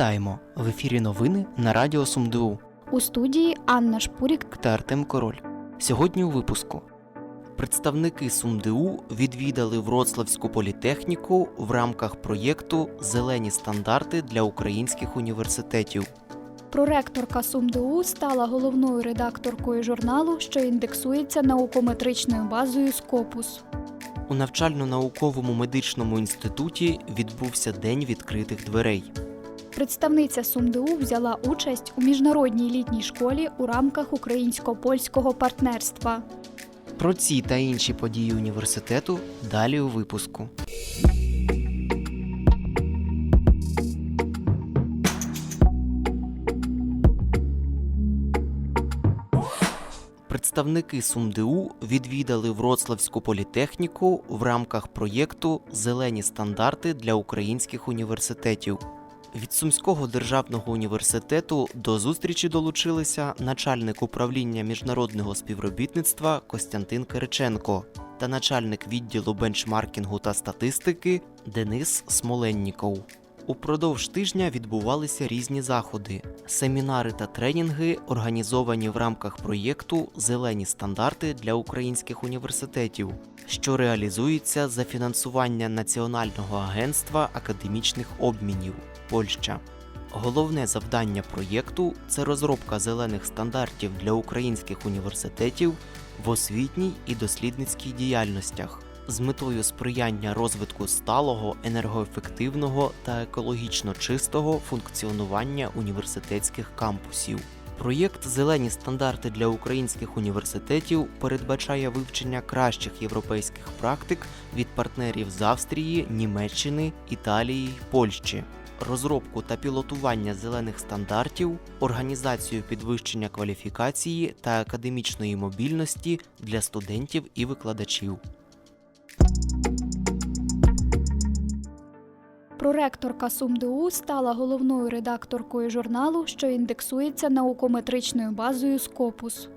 Вітаємо! В ефірі новини на Радіо СумДУ У студії Анна Шпурік та Артем Король. Сьогодні у випуску. Представники СумДУ відвідали Вроцлавську політехніку в рамках проєкту Зелені стандарти для українських університетів. проректорка СумДУ стала головною редакторкою журналу, що індексується наукометричною базою Скопус. У навчально-науковому медичному інституті відбувся День відкритих дверей. Представниця СумДУ взяла участь у міжнародній літній школі у рамках українсько-польського партнерства. Про ці та інші події університету далі у випуску. Представники СумДУ відвідали Вроцлавську політехніку в рамках проєкту Зелені стандарти для українських університетів. Від Сумського державного університету до зустрічі долучилися начальник управління міжнародного співробітництва Костянтин Кириченко та начальник відділу бенчмаркінгу та статистики Денис Смоленніков. Упродовж тижня відбувалися різні заходи, семінари та тренінги, організовані в рамках проєкту Зелені стандарти для українських університетів, що реалізується за фінансування Національного агентства академічних обмінів Польща. Головне завдання проєкту це розробка зелених стандартів для українських університетів в освітній і дослідницькій діяльностях з метою сприяння розвитку сталого, енергоефективного та екологічно чистого функціонування університетських кампусів. Проєкт Зелені стандарти для українських університетів передбачає вивчення кращих європейських практик від партнерів з Австрії, Німеччини, Італії Польщі. Розробку та пілотування зелених стандартів, організацію підвищення кваліфікації та академічної мобільності для студентів і викладачів. Проректорка СумДУ стала головною редакторкою журналу, що індексується наукометричною базою Скопус.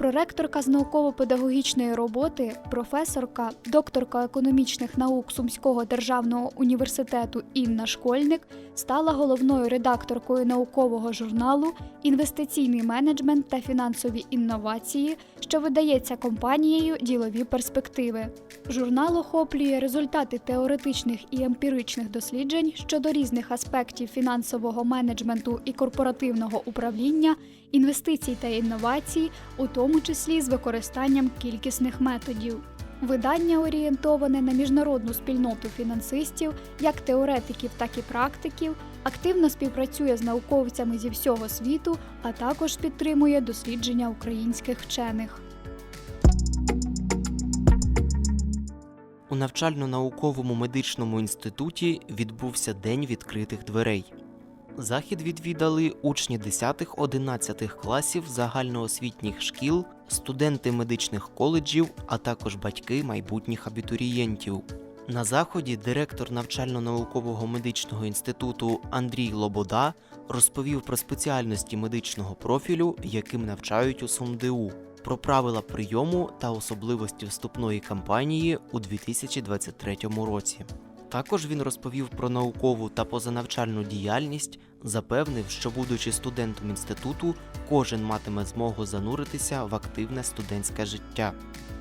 Проректорка з науково-педагогічної роботи, професорка, докторка економічних наук Сумського державного університету Інна Школьник стала головною редакторкою наукового журналу Інвестиційний менеджмент та фінансові інновації, що видається компанією Ділові перспективи. Журнал охоплює результати теоретичних і емпіричних досліджень щодо різних аспектів фінансового менеджменту і корпоративного управління, інвестицій та інновацій, у тому числі з використанням кількісних методів. Видання орієнтоване на міжнародну спільноту фінансистів, як теоретиків, так і практиків, активно співпрацює з науковцями зі всього світу, а також підтримує дослідження українських вчених. У навчально-науковому медичному інституті відбувся День відкритих дверей. Захід відвідали учні 10-11 класів загальноосвітніх шкіл, студенти медичних коледжів, а також батьки майбутніх абітурієнтів. На заході директор навчально-наукового медичного інституту Андрій Лобода розповів про спеціальності медичного профілю, яким навчають у СумДУ, про правила прийому та особливості вступної кампанії у 2023 році. Також він розповів про наукову та позанавчальну діяльність, запевнив, що, будучи студентом інституту, кожен матиме змогу зануритися в активне студентське життя.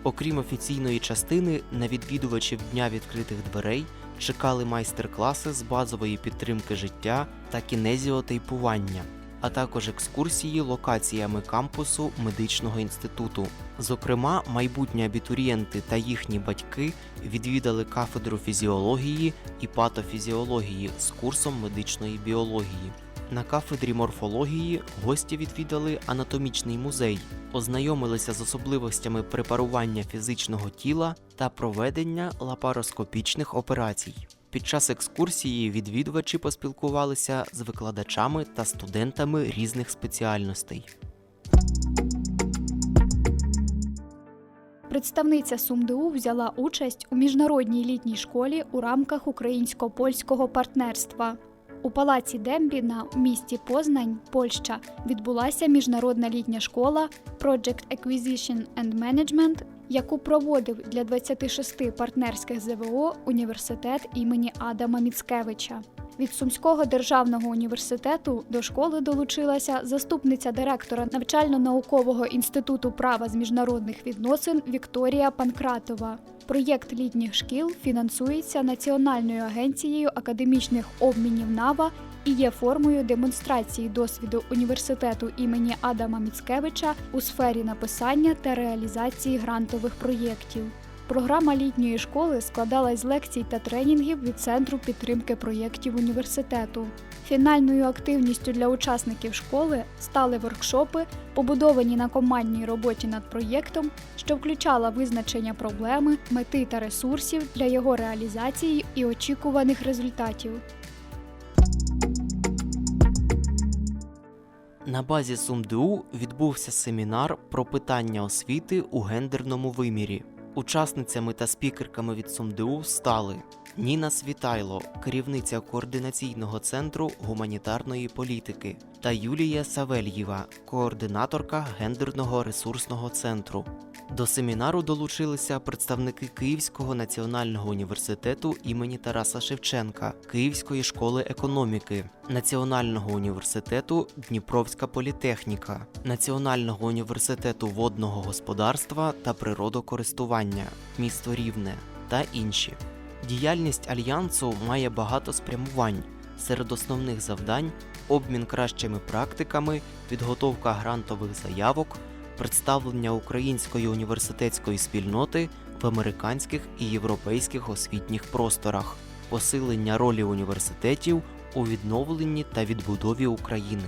Окрім офіційної частини, на відвідувачів дня відкритих дверей чекали майстер-класи з базової підтримки життя та кінезіотейпування, а також екскурсії локаціями кампусу медичного інституту. Зокрема, майбутні абітурієнти та їхні батьки відвідали кафедру фізіології і патофізіології з курсом медичної біології. На кафедрі морфології гості відвідали анатомічний музей, ознайомилися з особливостями препарування фізичного тіла та проведення лапароскопічних операцій. Під час екскурсії відвідувачі поспілкувалися з викладачами та студентами різних спеціальностей. Представниця СумДУ взяла участь у міжнародній літній школі у рамках українсько-польського партнерства. У палаці Дембі на місті Познань, Польща, відбулася міжнародна літня школа Project Acquisition and Management, яку проводив для 26 партнерських ЗВО університет імені Адама Міцкевича. Від Сумського державного університету до школи долучилася заступниця директора навчально-наукового інституту права з міжнародних відносин Вікторія Панкратова. Проєкт літніх шкіл фінансується Національною агенцією академічних обмінів НАВА і є формою демонстрації досвіду університету імені Адама Міцкевича у сфері написання та реалізації грантових проєктів. Програма літньої школи складалась з лекцій та тренінгів від Центру підтримки проєктів університету. Фінальною активністю для учасників школи стали воркшопи, побудовані на командній роботі над проєктом, що включала визначення проблеми, мети та ресурсів для його реалізації і очікуваних результатів. На базі СумДУ відбувся семінар про питання освіти у гендерному вимірі. Учасницями та спікерками від СумДУ стали Ніна Світайло, керівниця координаційного центру гуманітарної політики, та Юлія Савельєва, координаторка гендерного ресурсного центру. До семінару долучилися представники Київського національного університету імені Тараса Шевченка, Київської школи економіки, Національного університету Дніпровська політехніка, Національного університету водного господарства та природокористування, місто Рівне та інші. Діяльність альянсу має багато спрямувань. Серед основних завдань обмін кращими практиками, підготовка грантових заявок, представлення української університетської спільноти в американських і європейських освітніх просторах, посилення ролі університетів у відновленні та відбудові України.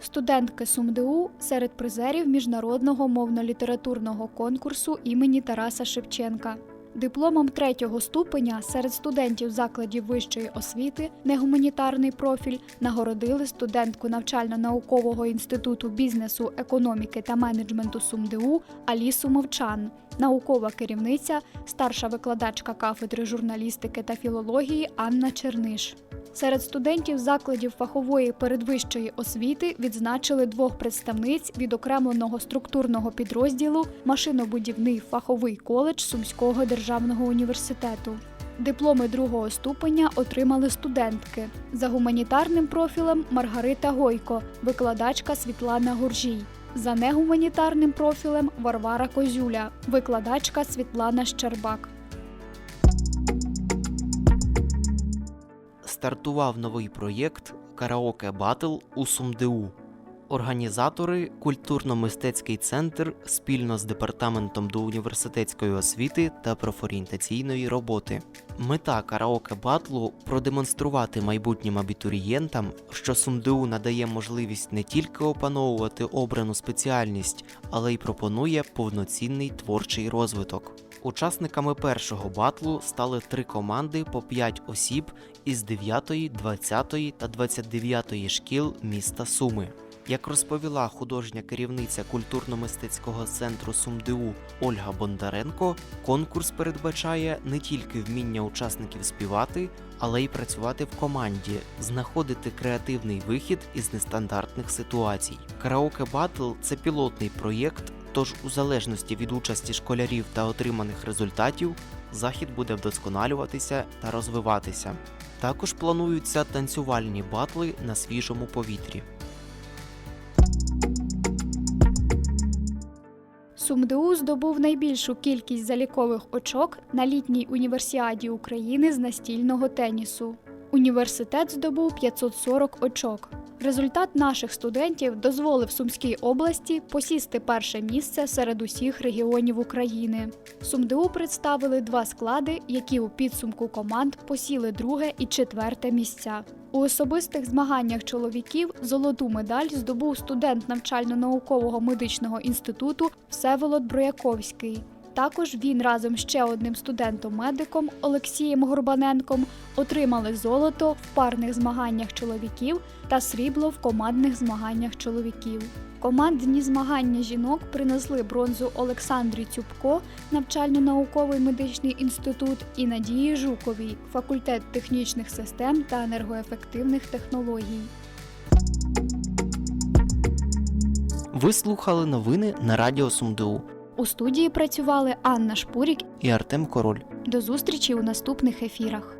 Студентки СумДУ серед призерів міжнародного мовно-літературного конкурсу імені Тараса Шевченка. Дипломом третього ступеня серед студентів закладів вищої освіти негуманітарний профіль нагородили студентку навчально-наукового інституту бізнесу, економіки та менеджменту СумДУ Алісу Мовчан, наукова керівниця, старша викладачка кафедри журналістики та філології Анна Черниш. Серед студентів закладів фахової передвищої освіти відзначили двох представниць відокремленого структурного підрозділу Машинобудівний фаховий коледж Сумського державного університету. Дипломи другого ступеня отримали студентки за гуманітарним профілем Маргарита Гойко, викладачка Світлана Гуржій. За негуманітарним профілем Варвара Козюля, викладачка Світлана Щербак. Стартував новий проєкт Караоке Батл у СумДУ. Організатори культурно-мистецький центр спільно з департаментом до університетської освіти та профорієнтаційної роботи. Мета караоке батлу продемонструвати майбутнім абітурієнтам, що СумДУ надає можливість не тільки опановувати обрану спеціальність, але й пропонує повноцінний творчий розвиток. Учасниками першого батлу стали три команди по 5 осіб із 9, 20 та 29 шкіл міста Суми. Як розповіла художня керівниця культурно-мистецького центру СумДУ Ольга Бондаренко, конкурс передбачає не тільки вміння учасників співати, але й працювати в команді, знаходити креативний вихід із нестандартних ситуацій. Караоке Батл це пілотний проєкт, тож у залежності від участі школярів та отриманих результатів захід буде вдосконалюватися та розвиватися. Також плануються танцювальні батли на свіжому повітрі. СумДУ здобув найбільшу кількість залікових очок на літній універсіаді України з настільного тенісу. Університет здобув 540 очок. Результат наших студентів дозволив Сумській області посісти перше місце серед усіх регіонів України. СумДУ представили два склади, які у підсумку команд посіли друге і четверте місця. У особистих змаганнях чоловіків золоту медаль здобув студент навчально-наукового медичного інституту Всеволод Брояковський. Також він разом з ще одним студентом-медиком Олексієм Горбаненком отримали золото в парних змаганнях чоловіків та срібло в командних змаганнях чоловіків. Командні змагання жінок принесли бронзу Олександрі Цюбко, навчально-науковий медичний інститут, і Надії Жуковій, факультет технічних систем та енергоефективних технологій. Ви слухали новини на Радіо СумДУ. У студії працювали Анна Шпурік. і Артем Король. До зустрічі у наступних ефірах.